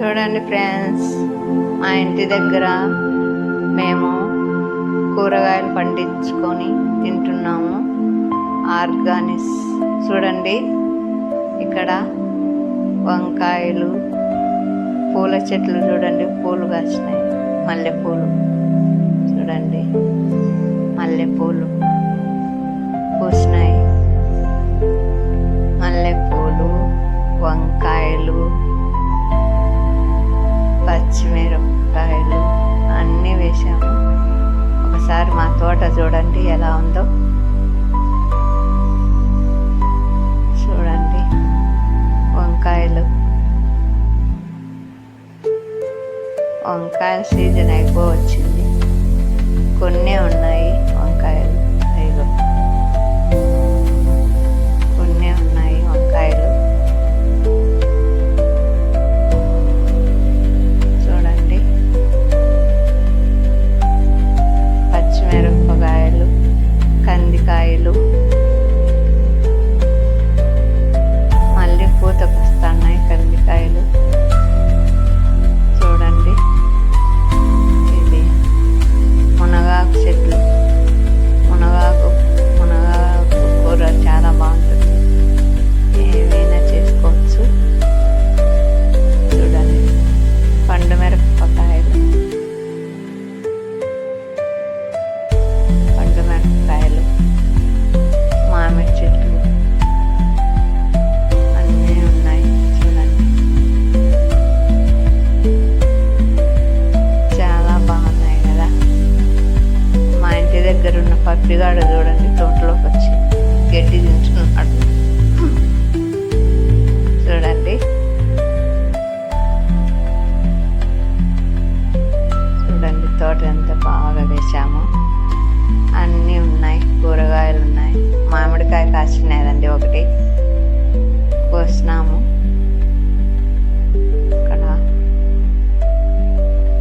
చూడండి ఫ్రెండ్స్ మా ఇంటి దగ్గర మేము కూరగాయలు పండించుకొని తింటున్నాము. ఆర్గానిక్స్ చూడండి ఇక్కడ వంకాయలు పూల చెట్లు చూడండి పూలు కాసినాయి మల్లెపూలు చూడండి మల్లెపూలు. పచ్చిమిరపకాయలు అన్నీ వేసాము ఒకసారి మా తోట చూడండి ఎలా ఉందో. చూడండి వంకాయలు. వంకాయల సీజన్ అయిపోవచ్చింది. కొన్ని ఉన్నాయి వంకాయలు. దగ్గర ఉన్న పప్పిగాడ చూడండి తోటలోకి వచ్చి గడ్డి తింటున్నాడు చూడండి. చూడండి తోట ఎంత బాగా వేసాము అన్నీ ఉన్నాయి కూరగాయలు ఉన్నాయి. మామిడికాయ కాసినాదండి ఒకటి. కోసినాము. ఇక్కడ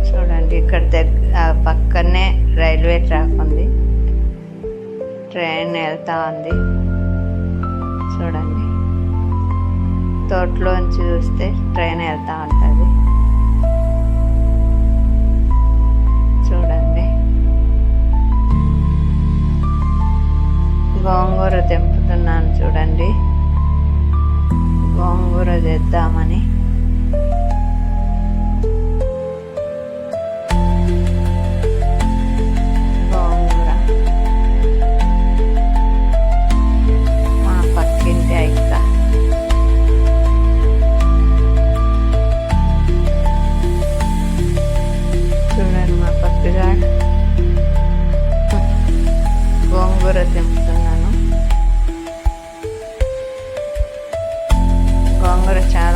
చూడండి ఇక్కడ దగ్గర పక్కనే రైల్వే ట్రాక్ ఉంది. ట్రైన్ వెళ్తా ఉంది. చూడండి. తోటలోంచి చూస్తే ట్రైన్ వెళ్తా ఉంటుంది. చూడండి. గోంగూర తెంపుతున్నాను చూడండి. గోంగూర తెద్దామని.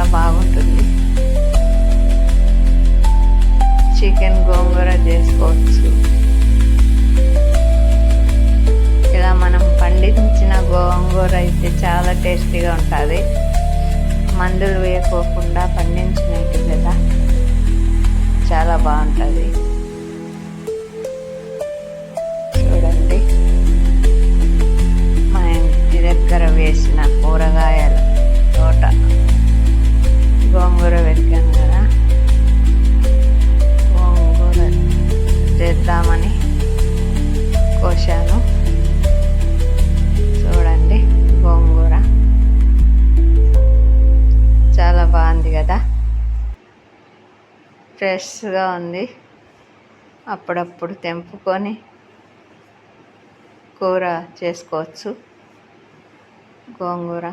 చాలా బాగుంటుంది. చికెన్ గోంగూర చేసుకోవచ్చు. ఇలా మనం పండించిన గోంగూర అయితే చాలా టేస్టీగా ఉంటుంది. మందులు వేయకోకుండా పండించినట్టు కదా. చాలా బాగుంటుంది. ఫ్రెష్గా ఉంది. అప్పుడప్పుడు తెంపుకొని కూర చేసుకోవచ్చు. గోంగూర.